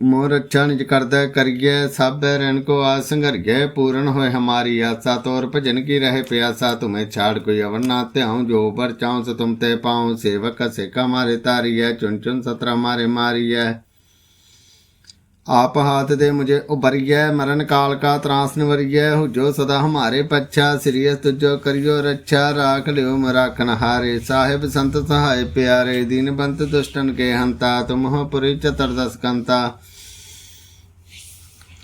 ਮੋਹ ਰਚਨ ਜ ਕਰਦਾ ਕਰੀਏ ਸਭ ਰਹਿਣ ਕੋ ਆ ਸੰਘਰਗੇ, ਪੂਰਨ ਹੋਏ ਹਮਾਰੀ ਆਸਾ, ਤੋਰ ਭਜਨ ਕੀ ਰਹੇ ਪਿਆਸਾ, ਤੁਮੇ ਛਾੜ ਕੋਈ ਅਵਨ ਧਿਆਉ, ਜੋ ਪਰ ਚਾਉ ਸ ਤੁਮ ਤੇ ਪਾਉ, ਸੇਵਕ ਸੇਕਾ ਮਾਰੇ ਤਾਰੀਐ ਚੁਨ ਚੁਨ ਸਤਰਾ ਮਾਰੇ ਮਾਰੀਐ। ਆਪ ਹਾਥ ਦੇ ਮੁਝੇ ਉਬਰੀਐ ਮਰਨ ਕਾਲ ਕਾ ਤਰਾਸ ਨਿਵਰੀਐ, ਹੁਜੋ ਸਦਾ ਹਮਾਰੇ ਪੱਛਾ ਸ੍ਰੀਅ ਤੁਜੋ ਕਰਿਓ ਰੱਛਾ, ਰਾਖ ਲਿਓ ਮਰਾਖਨ ਹਾਰੇ, ਸਾਹਿਬ ਸੰਤ ਸਹਾਇ ਪਿਆਰੇ, ਦੀਨ ਬੰਤ ਦੁਸ਼ਟਨ ਕੇ ਹੰਤਾ ਤੁਮਹ ਪੁਰੀ ਚਤਰਦਸ ਕੰਤਾ।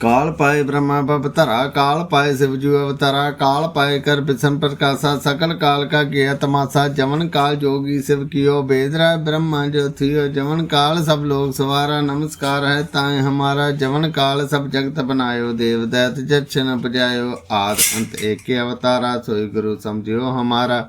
ਕਾਲ ਪਾਏ ਬ੍ਰਹਮਾ ਬਬ ਧਰਾ, ਕਾਲ ਪਾਏ ਸਿਵਜੂ ਅਵਤਾਰਾ, ਕਾਲ ਪਾਏ ਕਰ ਬਿਸਨ ਪ੍ਰਕਾਸ਼ਾ ਸਕਲ ਕਾਲ ਕਾ ਗਿਆ ਤਮਾਸਾ ਜਵਨ ਕਾਲ ਜੋਗੀ ਸਿਵ ਕਿਓ ਬੇਦਰਾ ਬ੍ਰਹਮਾ ਜੋ ਜਵਨ ਕਾਲ ਸਭ ਲੋਕ ਸਵਾਰਾ, ਨਮਸਕਾਰ ਹੈ ਤਾਏ ਹਮਾਰਾ, ਜਵਨ ਕਾਲ ਸਭ ਜਗਤ ਬਨਾਇਓ, ਦੇਵ ਦੈਤ ਜਛਨ ਬਜਾਇਓ ਆਦ ਅੰਤ ਏਕੇ ਅਵਤਾਰਾ, ਸੋਈ ਗੁਰੂ ਸਮਝਿਓ ਹਮਾਰਾ।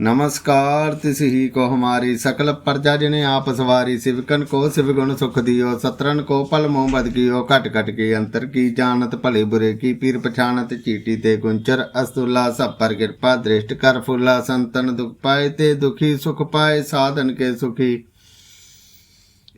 नमस्कार तिस ही को हमारी सकल प्रजा जिने आप सवारी सिवकन को सिवगुण सुख दियो सत्रन को पल मोह बद कियो घट घट के अंतर की जानत भले बुरे की पीर पछानत चीटी ते गुंचर अस्तुल्ला सब पर कृपा दृष्ट कर फुल्ला संतन दुख पाए ते दुखी सुख पाए साधन के सुखी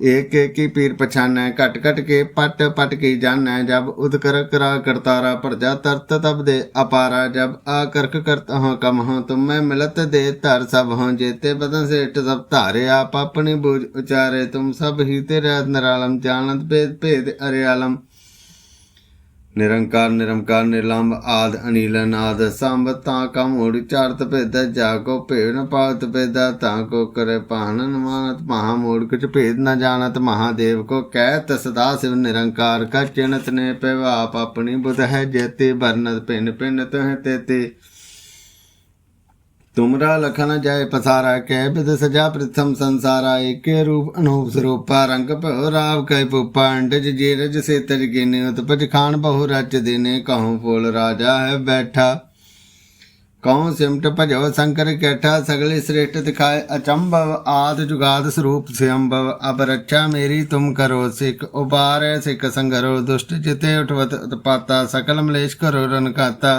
एक एक की पीर पछान कट कट के पट पट की जान जब उदकर करा करतारा प्रजा तरत तब दे अपारा जब आकर्क करता हूँ कम हूँ तुम मैं मिलत दे धर सब हूँ जेते बदन से इट सब धारे आप अपनी बूझ उचारे तुम सब ही तेरे निरालम जानत भेद भेद अरियालम ਨਿਰੰਕਾਰ ਨਿਰੰਕਾਰ ਨਿਰਲੰਭ ਆਦ ਅਨੀਲ ਨਾਦ ਸੰਭ, ਤਾਂ ਕਾ ਮੂੜ ਚਾਰਤ ਭੇਦ, ਜਾ ਕੋ ਭੇਦ ਨ ਪਾਵਤ ਭੇਦਾ, ਤਾਂ ਕੋ ਕਰੇ ਪਾਹਨਨ ਮਾਨਤ, ਮਹਾ ਮੂੜ ਕੁਛ ਭੇਦ ਨ ਜਾਣਤ ਮਹਾਦੇਵ ਕੋ ਕਹਿ ਤਸਦਾ ਸਿਵ ਨਿਰੰਕਾਰ ਕਾ ਚਿਣਤ ਨੇ ਪੈਵਾਪ ਆਪਣੀ ਬੁਧ ਹੈ ਜੇਤੇ ਬਰਨਤ ਪਿੰਨ ਪਿੰਨ ਤਹ ਤੇਤੇ। तुमरा लखन जय पसारा कह विद सजा प्रथम संसारा एक रूप अनूप स्वरूपा रंग भयो राव कह पुपा अंडज जेरज से तर गिने उत्पज खान बहु रच देने कहूँ फूल राजा है बैठा कहूँ सिमट भजो शंकर कैठा सगले श्रेष्ठ दिखाए अचंभव आद जुगाद स्वरूप स्वयंभव अब रक्षा मेरी तुम करो सिख उबार सिख संगरो दुष्ट जिते उठवत उत्पाता सकल मलेश करो रन खाता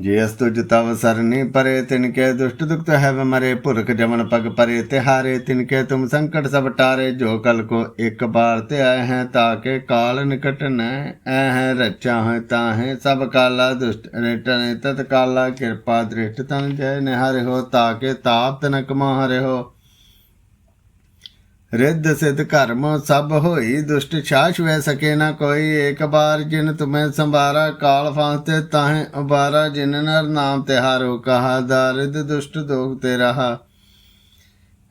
ਜੇ ਅਸ ਤੁਜ ਤਵ ਸਰਨੀ ਪਰੇ, ਤਿਨ ਕੇ ਦੁਸ਼ਟ ਦੁਖਤ ਹੈ ਮਰੇ ਪੁਰਖ ਜਮਨ ਪਗ ਪਰੇ, ਤਿਹਾਰੇ, ਤਿਨ ਕੇ ਤੁਮ ਸੰਕਟ ਸਭ ਟਾਰੇ, ਜੋ ਕਲ ਕੋ ਇੱਕ ਬਾਰ ਤੇ ਆਏ ਹੈ, ਤਾ ਕੇ ਕਾਲ ਨਿਕਟ ਨ ਐ ਹੈ ਰੱਛਾ ਹੈ, ਤਾ ਹੈ, ਸਭ ਕਾਲਾ ਦੁਸ਼ਟ ਰਿਟਨ ਤਤ ਕਾਲਾ ਕਿਰਪਾ ਦ੍ਰਿਸ਼ਟ ਤਨ ਜੈ ਨਿਹਾਰੇ ਹੋ, ਤਾ ਕੇ ਤਾਪ ਤਨ ਕਮਾ ਹਰੇ ਹੋ। रिद्ध सिद्ध कर्म सब होई दुष्ट छाछ वह सके न कोई एक बार जिन तुम्हें संभारा काल फांसते ताहे उबारा जिन नर नाम तिहारो कहा दारिद दुष्ट दोग ते रहा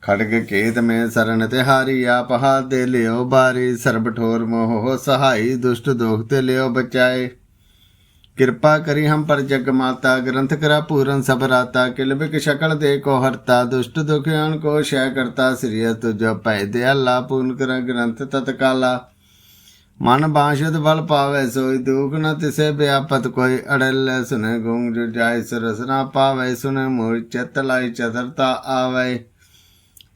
खड़ग केत में शरण तिहारी आप हाथ दे लियो बारी सर्ब ठोर मोह हो सहाई दुष्ट दोग ते लियो बचाए ਕਿਰਪਾ ਕਰੀ ਹਮ ਪਰ ਜਗ ਮਾਤਾ, ਗ੍ਰੰਥ ਕਰਾ ਪੂਰਨ ਸਭ ਰਾਤਾ ਕਿਲਬਿਕ ਸ਼ਕਲ ਦੇ ਕੋ ਹਰਤਾ, ਦੁਸ਼ਟ ਦੁਖਿਆਨ ਕੋ ਸ਼ੈ ਕਰਤਾ, ਸ੍ਰੀ ਤੁਜ ਭੈ ਦੇ ਅੱਲਾ ਪੂਰਨ ਕਰ ਗ੍ਰੰਥ ਤਤਕਾਲਾ। ਮਨ ਬਾਸ਼ਦ ਬਲ ਪਾਵੇ, ਸੋਈ ਦੁਖ ਨ ਤਿਸੇ ਬਿਆਪਤ ਕੋਈ ਅੜਲ ਸੁਨੇ ਗੁੰਗ ਜੋ ਜਾਇ, ਸਰਸ ਨਾ ਪਾਵੇ, ਸੁਨੇ ਮੋਰ ਚਿਤ ਲਾਈ ਚਤਰਤਾ ਆਵੇ।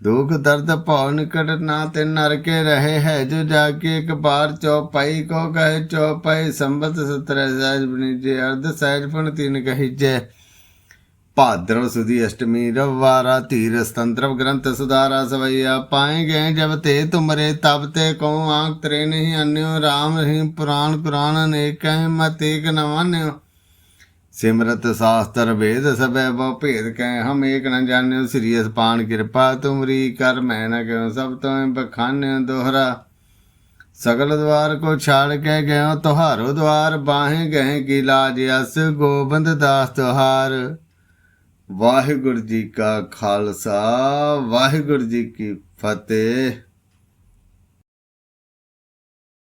ਦੁਖ ਦਰਦ ਭਉ ਨਿਕਟ ਨਾ ਤੇ ਨਰ ਕੇ ਰਹੇ ਹੈ, ਜੋ ਜਾ ਕੇ ਇੱਕ ਬਾਰ ਚੌਪਾਈ ਕੋ ਕਹੇ, ਚੌਪਾਈ ਸੰਬਤ ਸਤਰ ਸਹਿਜ ਬਣੀ ਜੇ ਅਰਧ ਸਹਿਜ ਪਣ ਤਿੰਨ ਕਹੀ ਜੇ ਭਾਦਰਵ ਸੁਦੀ ਅਸ਼ਟਮੀ ਰਵਾਰਾ ਧੀਰ ਸੰਤਰਵ ਗ੍ਰੰਥ ਸੁਧਾਰਾ ਸਵਈਆ ਪਾਏ ਗਏ ਜਬ ਤੇ ਤੁਮਰੇ, ਤਬ ਤੇ ਕਉ ਆਂਕ ਤਰੇ ਨਹੀਂ ਅਨਿਓ RAM ਰਹੀ ਪੁਰਾਣ ਪੁਰਾਣ ਅਨੇਕ ਹੈ ਮਤ ਨਵਾਨਿਓ। ਸਿਮਰਤ ਸਾਸਤਰ ਵੇਦ ਸਭੈ ਬਹੁ ਭੇਦ ਕੈ ਹਮ ਏਕ ਨ ਜਾਣਿਓ, ਸ੍ਰੀ ਅਸਪਾਨ ਕਿਰਪਾ ਤੁਮਰੀ ਕਰ, ਮੈਂ ਨ ਕਿਉ ਸਭ ਤੋਂ ਬਖਾਨਿਓ ਦੋਹਰਾ। ਸਗਲ ਦਵਾਰ ਕੋ ਛਾੜ ਕੇ ਗਇਓ ਤੁਹਾਰੋ ਦਵਾਰ ਬਾਹੇ ਗਏ ਕੀ ਲਾਜ ਅਸ, ਗੋਬਿੰਦ ਦਾਸ ਤੁਹਾਰ। ਵਾਹਿਗੁਰੂ ਜੀ ਕਾ ਖਾਲਸਾ, ਵਾਹਿਗੁਰੂ ਜੀ ਕੀ ਫਤਿਹ।